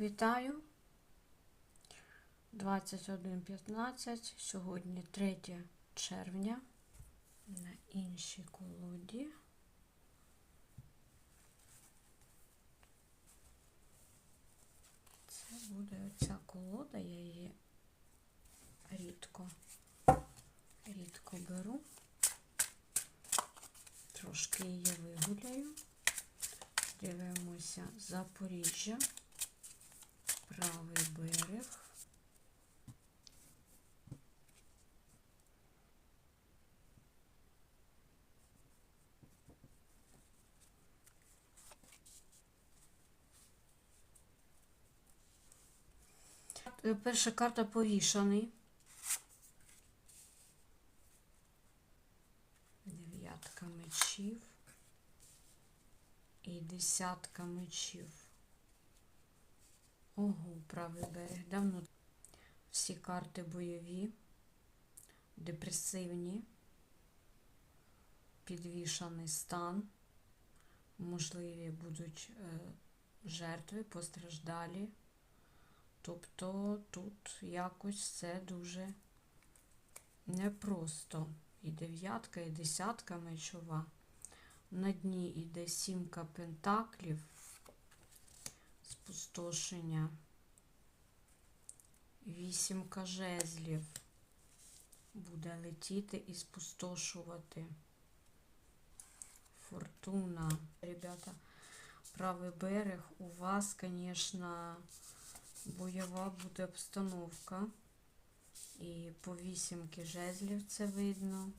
Вітаю. 21.15. Сьогодні 3 червня. На іншій колоді. Це буде оця колода, я її рідко, рідко беру. Трошки її вигуляю. Дивимося Запоріжжя, правий берег. Е, Перша карта повішаний. Дев'ятка мечів і десятка мечів. Ого, правий берег. Давно всі карти бойові, депресивні, підвішаний стан. Можливі будуть е, жертви, постраждалі. Тобто тут якось це дуже непросто. І дев'ятка, і десятка мечова. На дні йде сімка пентаклів, спустошення, вісімка жезлів. Буде летіти і спустошувати. Фортуна. Ребята, правий берег у вас, звісно, бойова буде обстановка. І по вісімки жезлів це видно.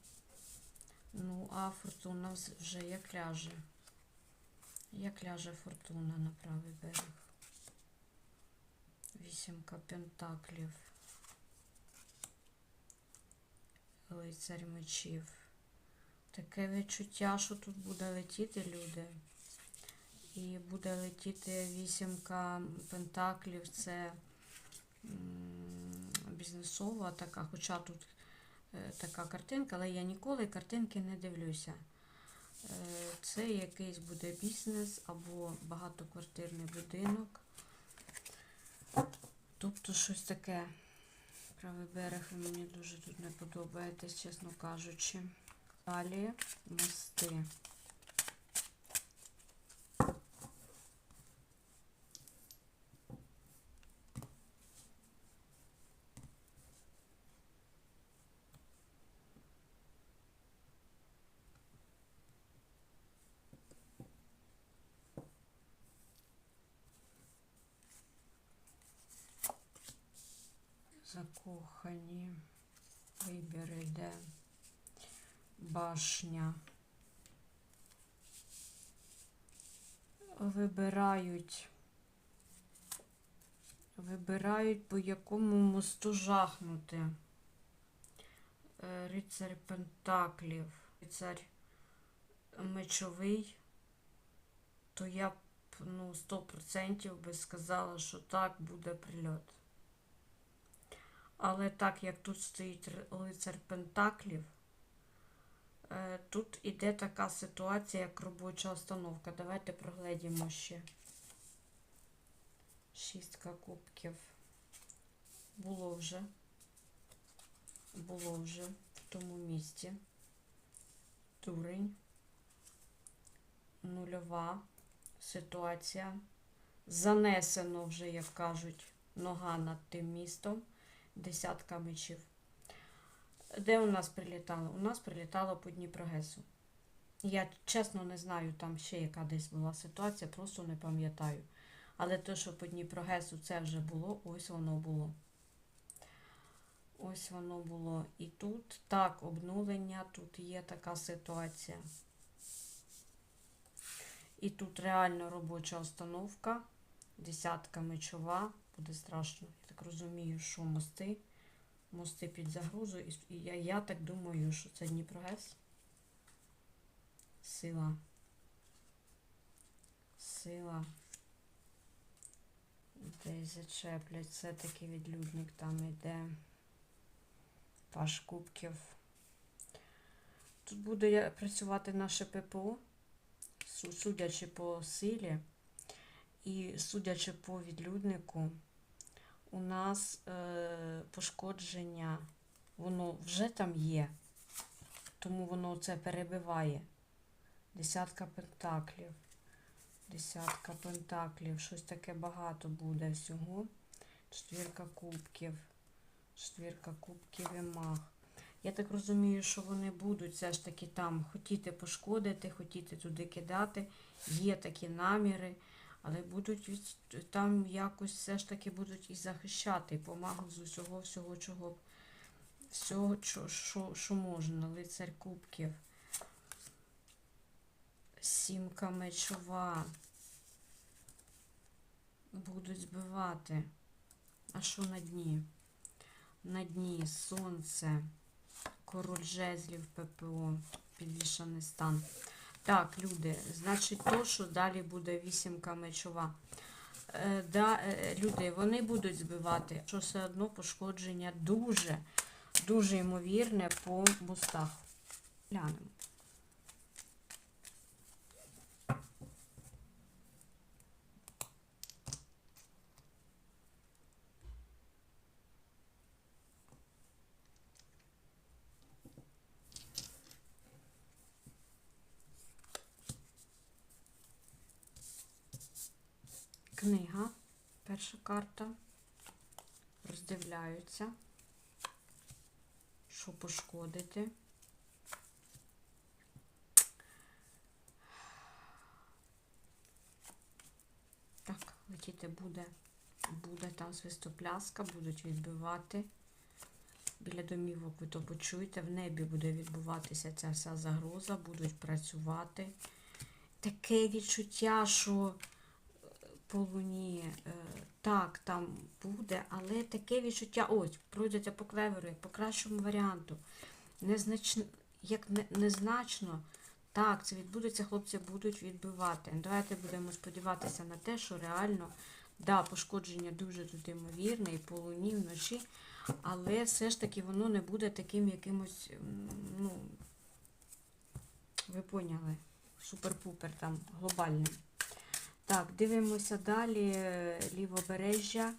Ну, а фортуна вже як ляже. Як ляже фортуна на правий берег. Вісімка пентаклів. Лицарь мечів. Таке відчуття, що тут буде летіти люди. І буде летіти вісімка пентаклів. Це бізнесова така, хоча тут е, така картинка, але я ніколи картинки не дивлюся. Е, Це якийсь буде бізнес або багатоквартирний будинок. Тобто щось таке. Правий берег і мені дуже тут не подобається, чесно кажучи. Далі мости. Закохані. Вибір йде. Башня. Вибирають. Вибирають, по якому мосту жахнути. Е, Рицарь Пентаклів. Рицарь мечовий. То я б ну, 100% би сказала, що так буде прильот. Але так як тут стоїть лицар Пентаклів, е, тут іде така ситуація, як робоча установка. Давайте прогледімо ще. Шістка кубків. Було вже. Було вже в тому місці. Турень. Нульова ситуація. Занесено вже, як кажуть, нога над тим містом десятка мечів. Де у нас прилітало? У нас прилітало по Дніпрогесу. Я чесно не знаю, там ще яка десь була ситуація, просто не пам'ятаю. Але те, що по Дніпрогесу це вже було, ось воно було. Ось воно було. І тут так, обнулення, тут є така ситуація. І тут реально робоча установка, десятка мечова, буде страшно. Я так розумію, що мости, мости під загрозою. І я, я так думаю, що це Дніпрогес. Сила. Сила. Десь зачеплять. Все-таки відлюдник там йде. Паш кубків. Тут буде працювати наше ППО, судячи по силі. І судячи по відлюднику, у нас е, пошкодження, воно вже там є, тому воно це перебиває. Десятка пентаклів. Десятка пентаклів. Щось таке багато буде всього. Четвірка кубків. Четвірка кубків і мах. Я так розумію, що вони будуть все ж таки там хотіти пошкодити, хотіти туди кидати. Є такі наміри, але будуть від, там якось все ж таки будуть і захищати, і помагати з усього, всього, чого всього, що, що, що можна. Лицарь кубків. Сімка мечова. Будуть збивати. А що на дні? На дні сонце, король жезлів ППО, підвішаний стан. Так, люди, значить, то, що далі буде вісімка мечова. Е, да, е, люди, вони будуть збивати, що все одно пошкодження дуже, дуже ймовірне по мостах. Глянемо. Книга, перша карта. Роздивляються, що пошкодити. Так, летіти буде, буде там свистопляска, будуть відбивати. Біля домівок ви то почуєте, в небі буде відбуватися ця вся загроза, будуть працювати. Таке відчуття, що по луні, е, так, там буде, але таке відчуття, ось, пройдете по клеверу, по кращому варіанту. Незначно, як не, незначно, так, це відбудеться, хлопці будуть відбивати. Давайте будемо сподіватися на те, що реально, да, пошкодження дуже тут ймовірне, і по луні вночі, але все ж таки воно не буде таким якимось, ну, ви поняли, супер-пупер там глобальним. Так, дивимося далі. е, Лівобережжя,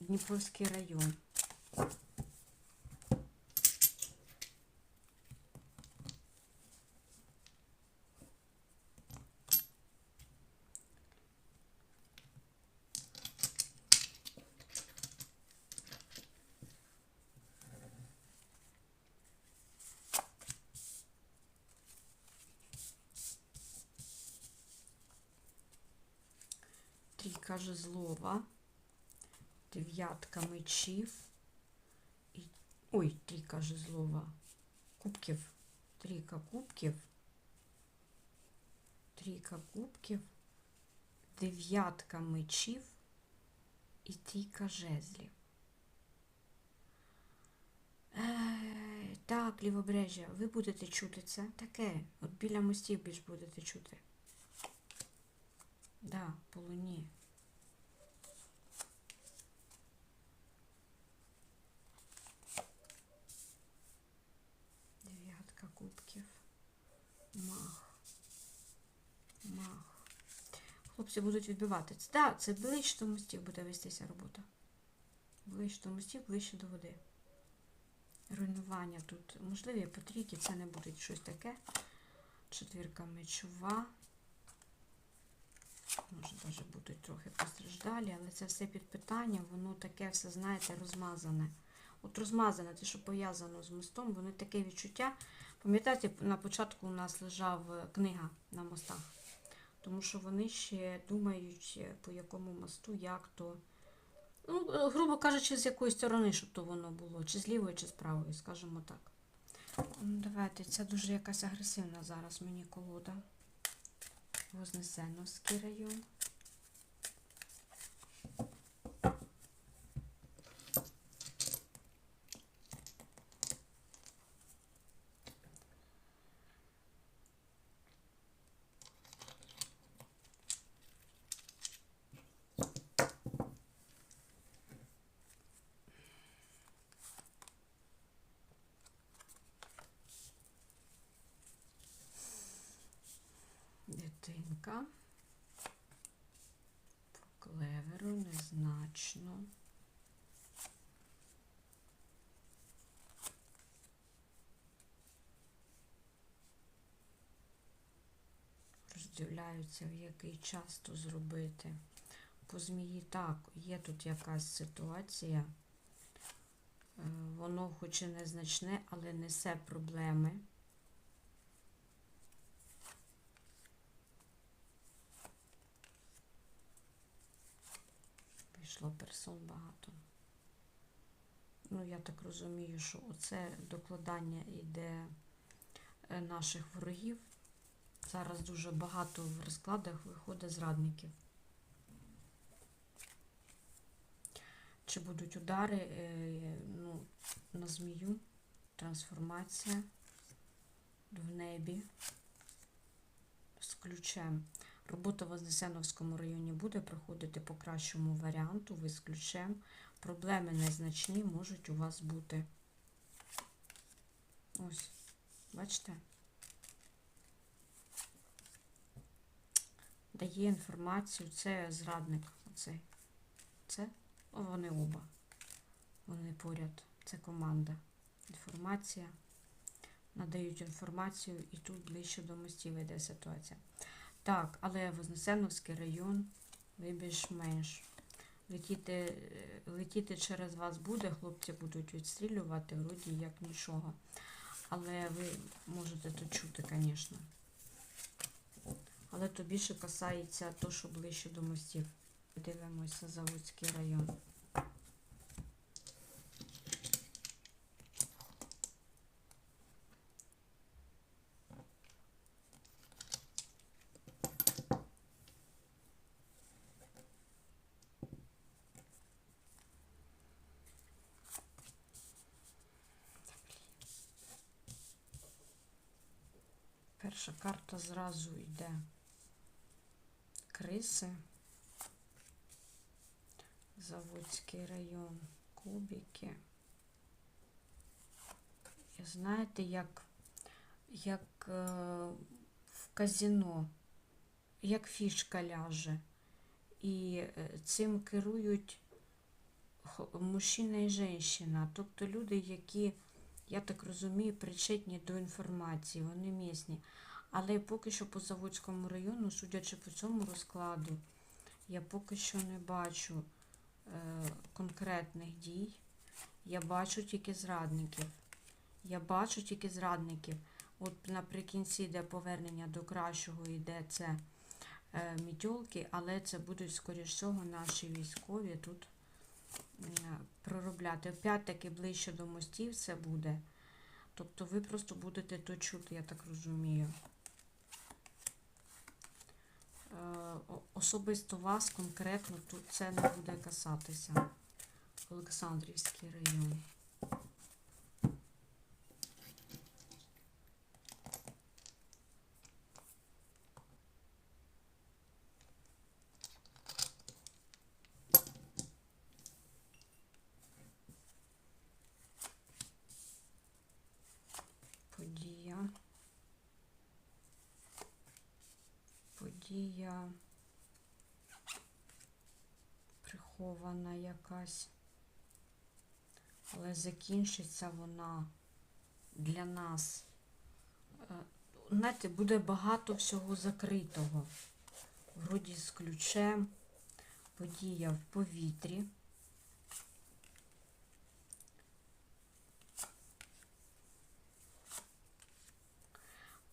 Дніпровський район. Трійка жезлова, дев'ятка мечів. І... Ой, трійка жезлова. Кубків. Трійка кубків. Трійка кубків. Дев'ятка мечів і трійка жезлів. Е, так, лівобережжя, ви будете чути це таке. От біля мостів більш будете чути. Да, по луні. Дев'ятка кубків. Мах. Мах. Хлопці будуть відбиватися. Так, це ближче до мостів буде вестися робота. Ближче до мостів, ближче до води. Руйнування тут можливі по трійки, це не буде щось таке. Четвірка мечова. Може, навіть будуть трохи постраждалі, але це все під питанням, воно таке все, знаєте, розмазане. От розмазане, те, що пов'язано з мостом, воно таке відчуття. Пам'ятаєте, на початку у нас лежав книга на мостах, тому що вони ще думають, по якому мосту, як то. Ну, грубо кажучи, з якої сторони, щоб то воно було, чи з лівої, чи з правої, скажімо так. Ну, Давайте, це дуже якась агресивна зараз мені колода. Вознесеновський район. Дитинка. клеверу незначно. Роздивляються, в який час то зробити. По змії так, є тут якась ситуація. Е, Воно хоч і незначне, але несе проблеми. Пішло персон багато. Ну, я так розумію, що оце докладання йде е, наших ворогів. Зараз дуже багато в розкладах виходить зрадників. Чи будуть удари е, ну, на змію, трансформація в небі з ключем. Робота в Вознесеновському районі буде проходити по кращому варіанту, ви з ключем. Проблеми незначні можуть у вас бути. Ось, бачите? Дає інформацію, це зрадник. Оцей. Це о, вони оба. Вони поряд. Це команда. Інформація. Надають інформацію і тут ближче до мостів йде ситуація. Так, але Вознесеновський район, більш-менш. Летіти, е, летіти через вас буде, хлопці будуть відстрілювати, вроді як нічого. Але ви можете то чути, звісно. Але то більше касається то, що ближче до мостів. Дивимося Заводський район. Перша карта зразу йде криси. Заводський район, кубики. І знаєте, як, як е, в казино, як фішка ляже. І е, цим керують мужчина і жінка. Тобто люди, які, я так розумію, причетні до інформації, вони місні. Але поки що по Заводському району, судячи по цьому розкладу, я поки що не бачу е, конкретних дій. Я бачу тільки зрадників. Я бачу тільки зрадників. От наприкінці йде повернення до кращого, йде це е, мітьолки, але це будуть, скоріш всього, наші військові тут е, проробляти. Опять-таки ближче до мостів це буде. Тобто ви просто будете то чути, я так розумію. Е, Особисто вас конкретно тут це не буде касатися. Олександрівський район. Подія. Подія прихована якась. Але закінчиться вона для нас. е, Знаєте, буде багато всього закритого. Вроді з ключем, подія в повітрі.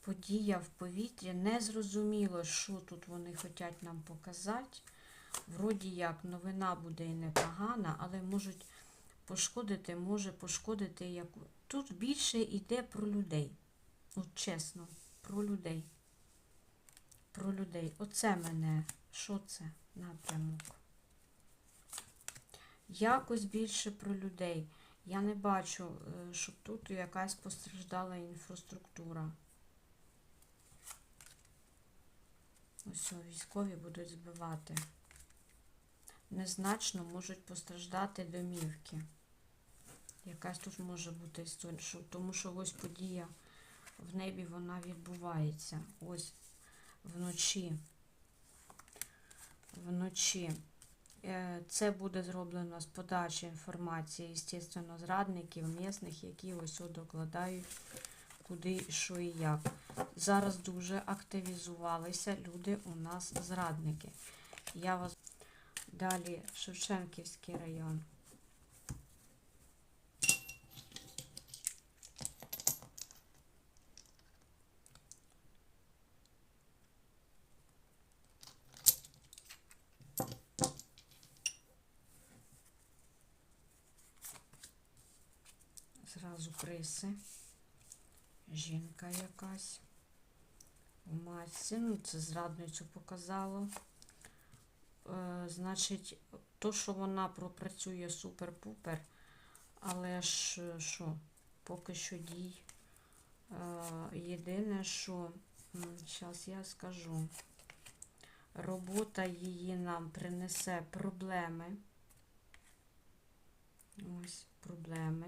Подія в повітрі. Незрозуміло, що тут вони хочуть нам показати. Вроді як новина буде і непогана, але можуть пошкодити, може пошкодити як. Тут більше йде про людей. От чесно, про людей. Про людей. Оце мене. Що це напрямок? Якось більше про людей. Я не бачу, е, щоб тут якась постраждала інфраструктура. Ось військові будуть збивати. Незначно можуть постраждати домівки. Якась тут може бути історія, тому що ось подія в небі вона відбувається. Ось вночі. Вночі Е, Це буде зроблено з подачі інформації, звісно, зрадників місних, які ось докладають куди, що і як. Зараз дуже активізувалися люди у нас зрадники. Я вас далі Шевченківський район. Зразу криси. Жінка якась. У масці. Ну, це зрадницю показало. Е, значить, то, що вона пропрацює супер-пупер, але ж е, що, поки що дій. Е, єдине, що, зараз я скажу, робота її нам принесе проблеми. Ось проблеми.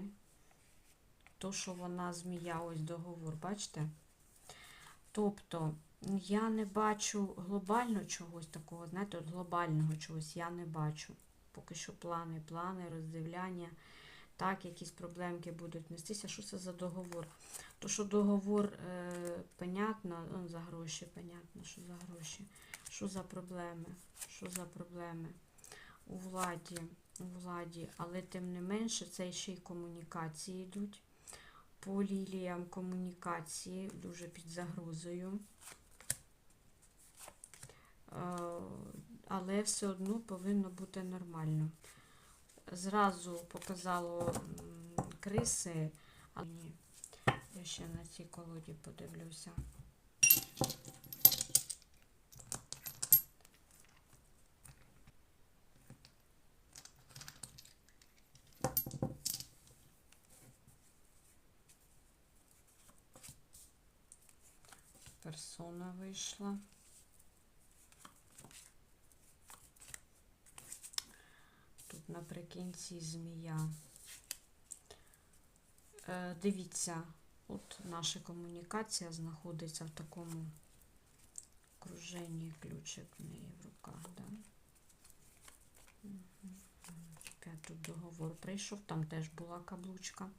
То, що вона змія, ось договор, бачите? Тобто, я не бачу глобально чогось такого, знаєте, от глобального чогось я не бачу. Поки що плани, плани, роздивляння. Так, якісь проблемки будуть нестися. Що це за договор? То, що договор, е, понятно, ну, за гроші, понятно, що за гроші. Що за проблеми? Що за проблеми? У владі, у владі, але тим не менше, це ще й комунікації йдуть. По ліліям комунікації дуже під загрозою. Але все одно повинно бути нормально. Зразу показало криси, а ні. Я ще на цій колоді подивлюся. Персона вийшла. Тут наприкінці змія. Е, дивіться, от наша комунікація знаходиться в такому окруженні ключик в неї в руках. Да? Тут договор прийшов, там теж була каблучка.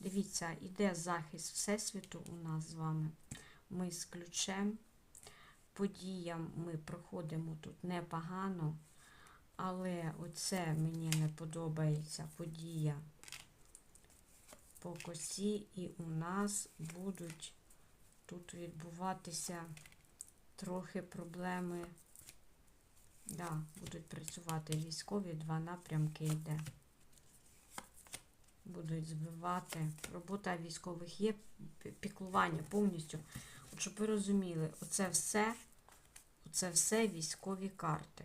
Дивіться, іде захист Всесвіту у нас з вами. Ми з ключем. Подіям ми проходимо тут непогано, але оце мені не подобається подія по косі, і у нас будуть тут відбуватися трохи проблеми. Да, будуть працювати військові, два напрямки йде. Будуть збивати. Робота військових є, піклування повністю. От щоб ви розуміли, оце все, оце все військові карти.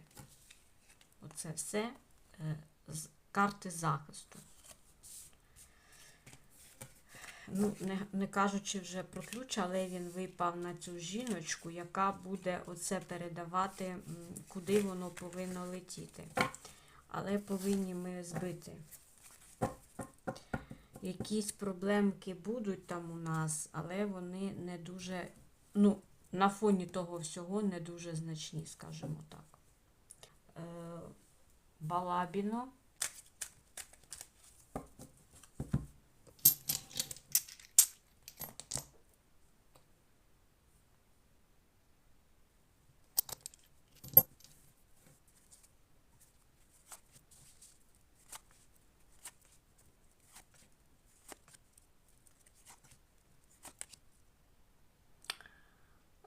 Оце все е, з- карти захисту. Ну, не, не кажучи вже про ключ, але він випав на цю жіночку, яка буде оце передавати, куди воно повинно летіти. Але повинні ми збити. Якісь проблемки будуть там у нас, але вони не дуже, ну, на фоні того всього не дуже значні, скажімо так. Е, Балабіно.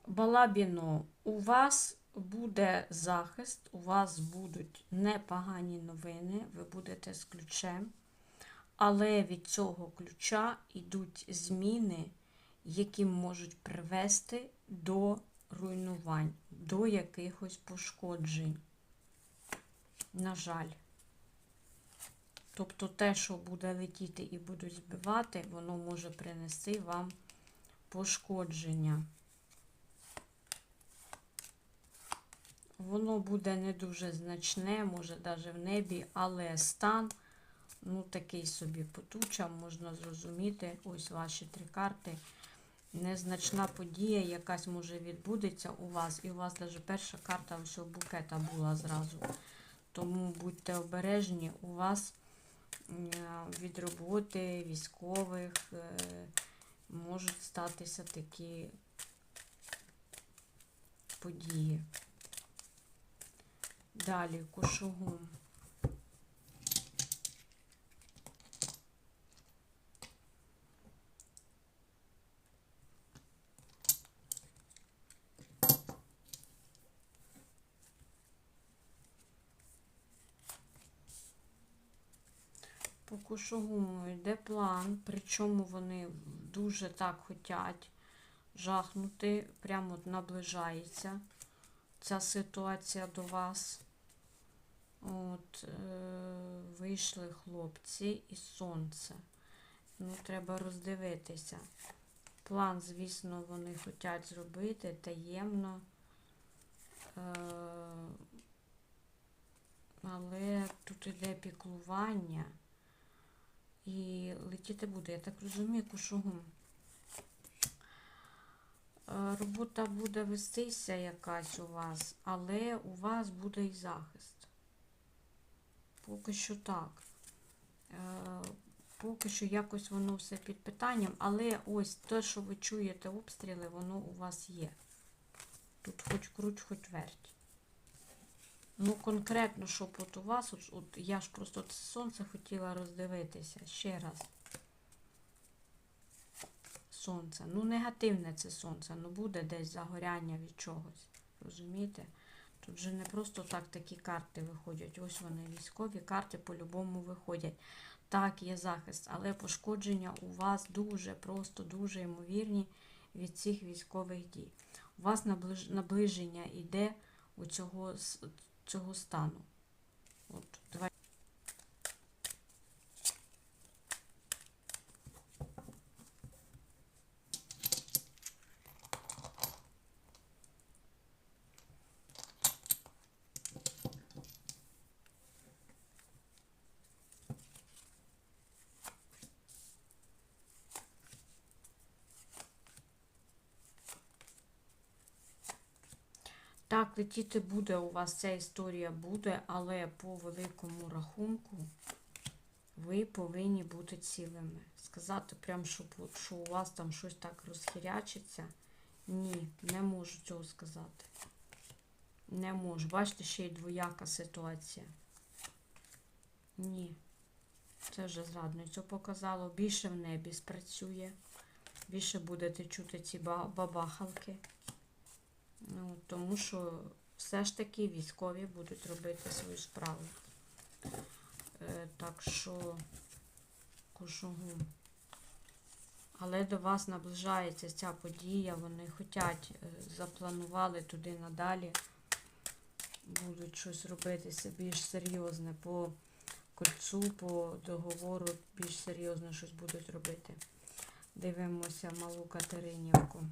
Балабіно, у вас буде захист, у вас будуть непогані новини, ви будете з ключем, але від цього ключа йдуть зміни, які можуть привести до руйнувань, до якихось пошкоджень. На жаль. Тобто те, що буде летіти і будуть збивати, воно може принести вам пошкодження. Воно буде не дуже значне, може навіть в небі, але стан, ну такий собі потуча, можна зрозуміти. Ось ваші три карти. Незначна подія, якась може відбудеться у вас. І у вас навіть перша карта ось букета була зразу. Тому будьте обережні, у вас від роботи військових е, можуть статися такі події. Далі кушугум. По кушугуму йде план, причому вони дуже так хотять жахнути, прямо наближається ця ситуація до вас. От, е, вийшли хлопці і сонце. Ну, треба роздивитися. План, звісно, вони хочуть зробити таємно. Е, але тут іде піклування. І летіти буде, я так розумію, кушугум. Е, Робота буде вестися якась у вас, але у вас буде і захист. Поки що так. Е, Поки що якось воно все під питанням, але ось те, що ви чуєте обстріли, воно у вас є. Тут хоч круть, хоч верть. Ну, конкретно, щоб от у вас, от, от я ж просто це сонце хотіла роздивитися ще раз. Сонце. Ну, негативне це сонце, ну буде десь загоряння від чогось. Розумієте? Тут же не просто так такі карти виходять. Ось вони військові карти по-любому виходять. Так, є захист, але пошкодження у вас дуже, просто дуже ймовірні від цих військових дій. У вас наближ... наближення йде у цього, цього стану. От, давай. Буде у вас ця історія буде, але по великому рахунку ви повинні бути цілими. Сказати прям, що, що у вас там щось так розхірячиться. Ні, не можу цього сказати. Не можу. Бачите, ще й двояка ситуація. Ні. Це вже зрадницю показало. Більше в небі спрацює. Більше будете чути ці ба- бабахалки. Ну, тому що все ж таки військові будуть робити свою справу. Е, так що кожугу. Але до вас наближається ця подія, вони хочуть, е, запланували туди надалі, будуть щось робити більш серйозне по кольцу, по договору, більш серйозно щось будуть робити. Дивимося малу Катеринівку.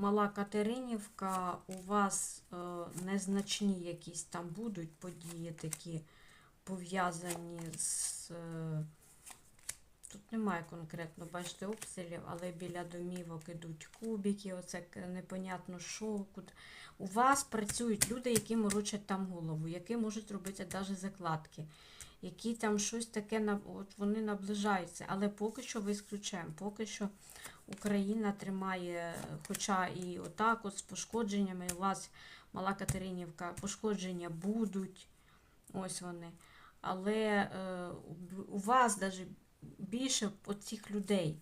Мала Катеринівка, у вас е, незначні якісь там будуть події такі пов'язані з. Е, тут немає конкретно, бачите, обстрілів, але біля домівок ідуть кубики, оце непонятно що. куди. У вас працюють люди, які морочать там голову, які можуть робити навіть закладки, які там щось таке от вони наближаються. Але поки що висключаємо, поки що Україна тримає, хоча і отак, от з пошкодженнями, у вас мала Катеринівка, пошкодження будуть, ось вони. Але е, у вас навіть більше оцих людей.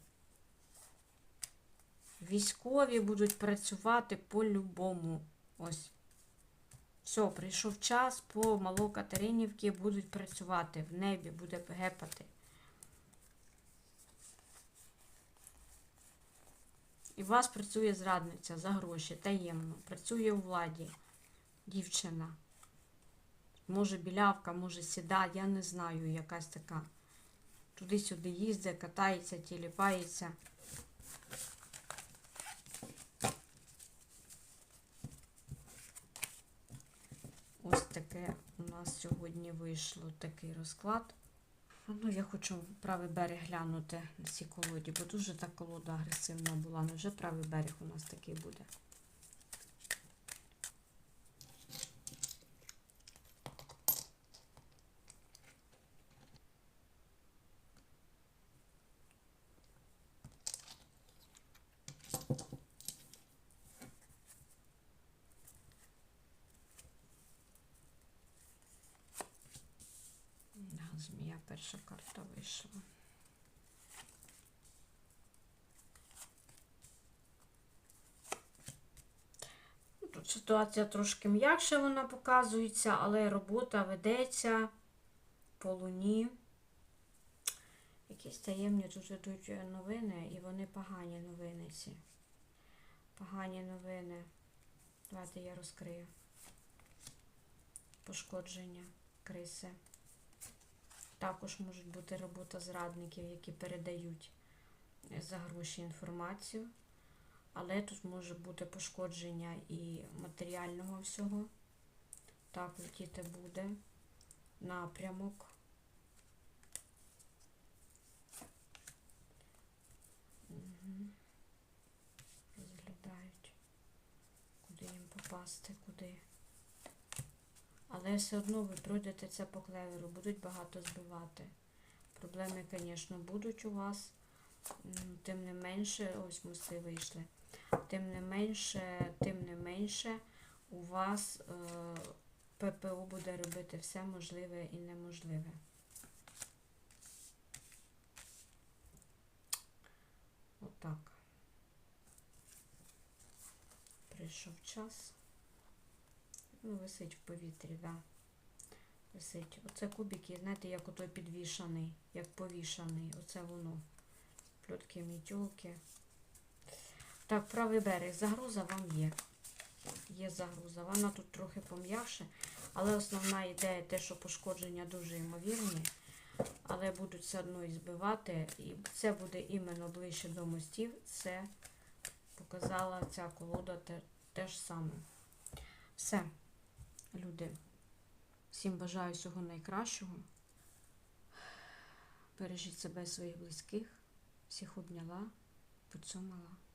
Військові будуть працювати по-любому. Ось. Все, прийшов час, по Малокатеринівці будуть працювати. В небі буде гепати. І у вас працює зрадниця за гроші, таємно. Працює у владі. Дівчина. Може білявка, може сіда, я не знаю, якась така. Туди-сюди їздить, катається, тіліпається. Ось таке у нас сьогодні вийшло такий розклад. Ну, я хочу правий берег глянути на цій колоді, бо дуже та колода агресивна була. Невже правий берег у нас такий буде? Да, Змія перша карта вийшла. Ну, Тут ситуація трошки м'якше вона показується, але робота ведеться по луні. Якісь таємні тут йдуть новини, і вони погані новини ці. Погані новини. Давайте я розкрию. Пошкодження, криси. Також можуть бути робота зрадників, які передають е, за гроші інформацію. Але тут може бути пошкодження і матеріального всього. Так, летіти буде. Напрямок. Угу. Розглядають, куди їм попасти, куди. Але все одно ви пройдете це по клеверу, будуть багато збивати. Проблеми, звісно, будуть у вас. Тим не менше, ось мости вийшли. Тим не менше, тим не менше, у вас е, ППО буде робити все можливе і неможливе. Отак. Прийшов час. Ну, висить в повітрі, да. Висить. Оце кубики, знаєте, як отой підвішаний, як повішаний. Оце воно. Плютки, мітьолки. Так, правий берег. Загруза вам є. Є загруза. Вона тут трохи пом'якше, але основна ідея те, що пошкодження дуже ймовірні, але будуть все одно і збивати. І це буде іменно ближче до мостів. Це показала ця колода те, те ж саме. Все, люди. Всім бажаю всього найкращого. Бережіть себе і своїх близьких. Всіх обняла, поцьомала.